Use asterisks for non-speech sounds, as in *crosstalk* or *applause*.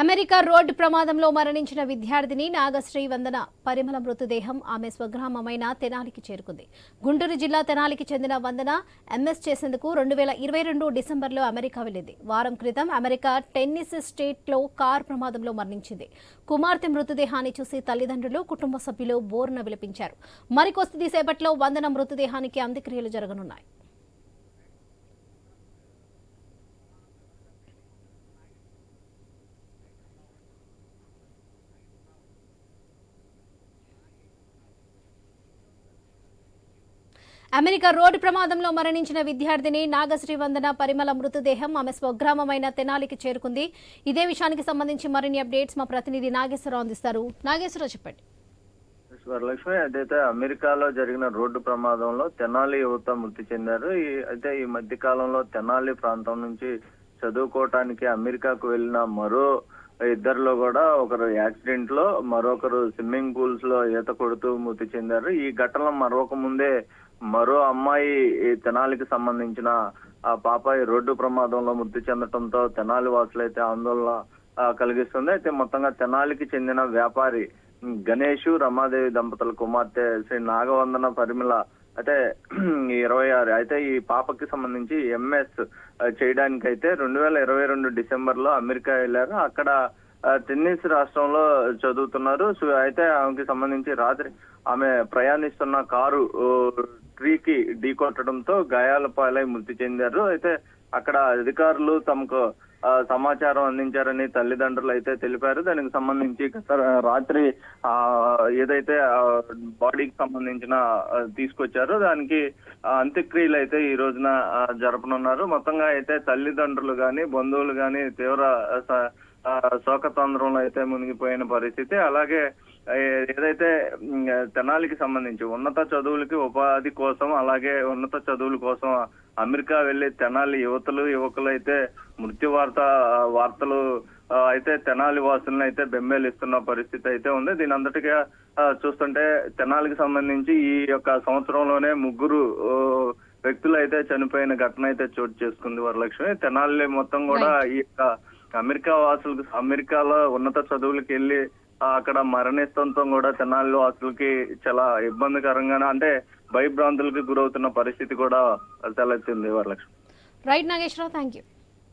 America road ప్రమాదంలో మరణించిన విద్యార్థిని నాగశ్రీ వందన పరిమళ మృతదేహం ఆమె స్వగ్రామమైన తెనాలికి చేరుకుంది. గుంటూరు జిల్లా తెనాలికి చెందిన వందన ఎంఎస్ చేసేందుకు రెండు వేల ఇరవై రెండు డిసెంబర్లో అమెరికా వెళ్ళింది. వారం క్రితం అమెరికా టెన్నిస్ స్టేట్లో కార్ ప్రమాదంలో మరణించింది. కుమార్తె మృతదేహాన్ని చూసి తల్లిదండ్రులు కుటుంబ సభ్యులు బోరున విలపించారు. మరికొద్ది సేపట్లో వందన మృతదేహానికి అంత్యక్రియలు జరగనున్నాయి. అమెరికా రోడ్డు ప్రమాదంలో మరణించిన విద్యార్థిని నాగశ్రీ వందన పరిమళ మృతదేహం ఆమె స్వగ్రామమైన తెనాలికి చేరుకుంది. ఇదే విషయానికి సంబంధించి మరిన్ని అప్డేట్స్ మా ప్రతినిధి నాగేశ్వరరావు అందిస్తారు. నాగేశ్వరరావు చెప్పండి. వరలక్ష్మి అదైతే అమెరికాలో జరిగిన రోడ్డు ప్రమాదంలో తెనాలి యువత మృతి చెందారు. ఈ అయితే ఈ మధ్య కాలంలో తెనాలి ప్రాంతం నుంచి చదువుకోవటానికి అమెరికాకు వెళ్ళిన మరో ఇద్దరిలో కూడా ఒకరు యాక్సిడెంట్లో మరొకరు స్విమ్మింగ్ పూల్స్లో ఈత కొడుతూ మృతి చెందారు. ఈ ఘటన మరొక ముందే మరో అమ్మాయి ఈ తెనాలికి సంబంధించిన ఆ పాపాయి రోడ్డు ప్రమాదంలో మృతి చెందడంతో తెనాలి వాసులైతే ఆందోళన కలిగిస్తుంది. అయితే మొత్తంగా తెనాలికి చెందిన వ్యాపారి గణేష్ రమాదేవి దంపతుల కుమార్తె శ్రీ నాగవందన పరిమళ అయితే *clears throat* ఇరవై ఆరు అయితే ఈ పాపకి సంబంధించి ఎంఎస్ చేయడానికి అయితే రెండు వేల ఇరవై రెండు డిసెంబర్లో అమెరికా వెళ్ళారు. అక్కడ టెన్నిస్ రాష్ట్రంలో చదువుతున్నారు. సో అయితే ఆమెకి సంబంధించి రాత్రి ఆమె ప్రయాణిస్తున్న కారు ఓ, ట్రీకి ఢీకొట్టడంతో గాయాల పాలై మృతి చెందారు. అయితే అక్కడ అధికారులు తమకు ఆ, సమాచారం అందించారని తల్లిదండ్రులు అయితే తెలిపారు. దానికి సంబంధించి గత రాత్రి ఆ ఏదైతే బాడీకి సంబంధించిన తీసుకొచ్చారో దానికి అంత్యక్రియలు అయితే ఈ రోజున జరపనున్నారు. మొత్తంగా అయితే తల్లిదండ్రులు గాని బంధువులు గాని తీవ్ర స- శోకతంద్రంలో అయితే మునిగిపోయిన పరిస్థితి. అలాగే ఏదైతే తెనాలికి సంబంధించి ఉన్నత చదువులకి ఉపాధి కోసం అలాగే ఉన్నత చదువుల కోసం అమెరికా వెళ్ళి తెనాలి యువతలు యువకులు అయితే మృత్యు వార్త వార్తలు అయితే తెనాలి వాసులను అయితే బెంబేలిస్తున్న పరిస్థితి అయితే ఉంది. దీని అంతటిగా చూస్తుంటే తెనాలికి సంబంధించి ఈ యొక్క సంవత్సరంలోనే ముగ్గురు వ్యక్తులు అయితే చనిపోయిన ఘటన అయితే చోటు చేసుకుంది వరలక్ష్మి. తెనాలి మొత్తం కూడా ఈ యొక్క అమెరికా వాసులకు అమెరికాలో ఉన్నత చదువులకు వెళ్ళి అక్కడ మరణిస్తంతో కూడా తెనాలి వాసులకి చాలా ఇబ్బందికరంగానే అంటే భయభ్రాంతులకు గురవుతున్న పరిస్థితి కూడా తలెత్తింది Varalakshmi. Right Nageswara Rao thank you